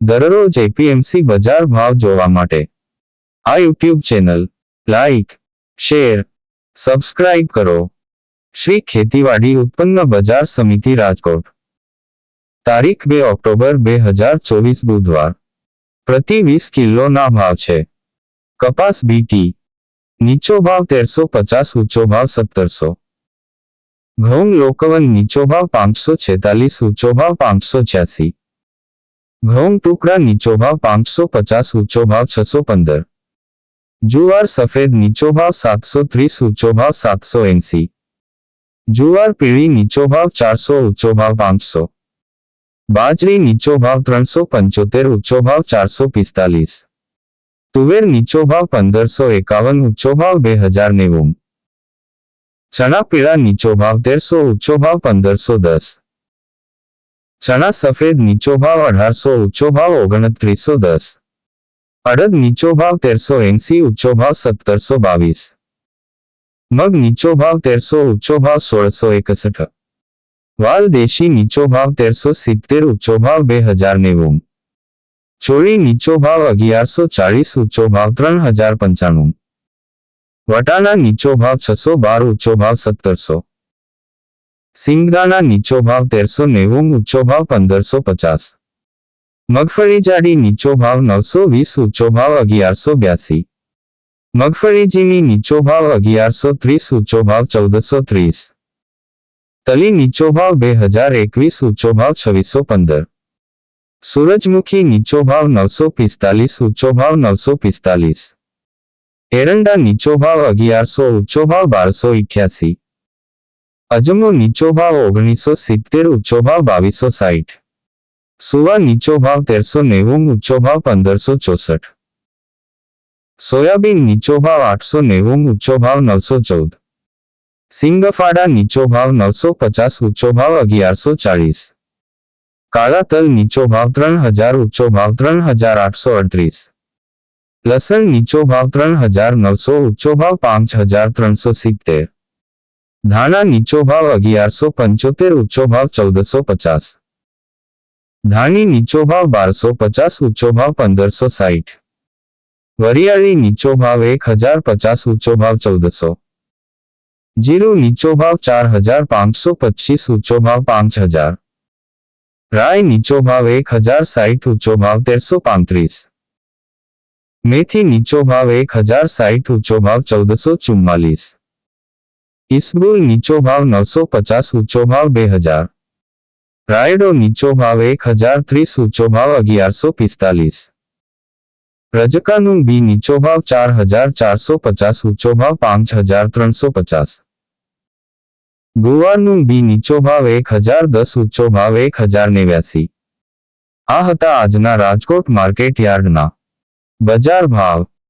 દરરોજ એપીએમસી બજાર ભાવ જોવા માટે. આ YouTube channel, like, share, subscribe કરો. શ્રી ખેતીવાડી ઉત્પન્ન બજાર સમિતિ રાજકોટ. તારીખ બે ઓક્ટોબર બે હજાર ચોવીસ બુધવાર. પ્રતિ વીસ કિલોના ભાવ છે. કપાસ બીટી નીચો ભાવ તેરસો પચાસ, ઊંચો ભાવ સત્તરસો. ઘઉં લોકવન નીચો ભાવ પાંચસો છેતાલીસ, ઊંચો ભાવ પાંચસો છ્યાસી. ઘઉં ટુકડા નીચો ભાવ પાંચસો પચાસ ઊંચો ભાવ છસો પંદર જુવાર સફેદ નીચો ભાવ સાતસો ત્રીસ ઊંચો ભાવ સાતસો એંસી જુવાર પીળી નીચો ભાવ ચારસો ઊંચો ભાવ પાંચસો બાજરી નીચો ભાવ ત્રણસો પંચોતેર ઊંચો ભાવ ચારસો પિસ્તાલીસ તુવેર નીચો ભાવ પંદરસો એકાવન ઊંચો ભાવ બે હજાર નેવું ચણા પીળા નીચો ભાવ તેરસો ઊંચો ભાવ પંદરસો દસ ચણા સફેદ નીચો ભાવ અઢારસો ઊંચો ભાવ ઓગણત્રીસો દસ અડદ નીચો ભાવ તેરસો એંસી ઊંચો ભાવ સત્તરસો બાવીસ મગ નીચો ભાવ તેરસો ઊંચો ભાવ સોળસો એકસઠ વાલ દેશી નીચો ભાવ તેરસો સિત્તેર ઊંચો ભાવ બે હજાર નેવું ચોળી નીચો ભાવ અગિયારસો ચાળીસ ઊંચો ભાવ ત્રણ હજાર પંચાણું વટાણા નીચો ભાવ છસો બાર ઊંચો ભાવ સત્તરસો સિંગદાણા નીચો ભાવ તેરસો નેવું ઊંચો ભાવ પંદરસો પચાસ મગફળી જાડી નીચો ભાવ નવસો વીસ ઊંચો ભાવ અગિયારસો બ્યાસી મગફળી ઝીણી નીચો ભાવ અગિયારસો ત્રીસ ઊંચો ભાવ ચૌદસો ત્રીસ તલી નીચો ભાવ બે હજાર એકવીસ ઊંચો ભાવ છવ્વીસો પંદર સૂરજમુખી નીચો ભાવ નવસો પિસ્તાલીસ ઊંચો ભાવ નવસો પિસ્તાલીસ એરંડા નીચો ભાવ અગિયારસો ઊંચો ભાવ બારસો ઇઠ્યાસી અજમો નીચો ભાવ ઓગણીસો સિત્તેર ઊંચો ભાવ બાવીસો સાઠ સુવા નીચો ભાવ તેરસો નેવું ઊંચો ભાવ પંદરસો ચોસઠ સોયાબીન નીચો ભાવ આઠસો નેવું ઊંચો ભાવ નવસો ચૌદ સિંગફાડા નીચો ભાવ નવસો પચાસ ઊંચો ભાવ અગિયારસો ચાળીસ કાળા તલ નીચો ભાવ ત્રણ હજાર ઊંચો ભાવ ત્રણ હજાર આઠસો અડત્રીસ લસણ નીચો ભાવ ત્રણ હજાર નવસો ઊંચો ભાવ પાંચ હજાર ત્રણસો સિત્તેર ધાણા નીચો ભાવ અગિયારસો પંચોતેર ઊંચો ભાવ ચૌદસો પચાસ ધાણી નીચો ભાવ બારસો પચાસ ઊંચો ભાવ પંદરસો સાઠ વરિયાળી નીચો ભાવ એક હજાર પચાસ ઊંચો ભાવ ચૌદસો જીરું નીચો ભાવ ચાર હજાર પાંચસો પચીસ ઊંચો ભાવ પાંચ હજાર રાય નીચો ભાવ એક હજાર સાઠ ઊંચો ભાવ તેરસો પાંત્રીસ મેથી નીચો ભાવ એક હજાર સાઠ ઊંચો ભાવ ચૌદસો ચુમ્માલીસ ઇસબુલ નીચો ભાવ નવસો પચાસ ઊંચો ભાવ બે હજાર. રાયડો નીચો ભાવ એક હજાર ત્રીસ ઊંચો ભાવ અગિયારસો પિસ્તાલીસ. રજકાનું બી નીચો ભાવ ચાર હજાર ચારસો પચાસ ઊંચો ભાવ પાંચ હજાર ત્રણસો પચાસ. ગુવારનું બી નીચો ભાવ એક હજાર દસ ઊંચો ભાવ એક હજાર નેવ્યાસી. આ હતા આજના રાજકોટ માર્કેટ યાર્ડના બજાર ભાવ.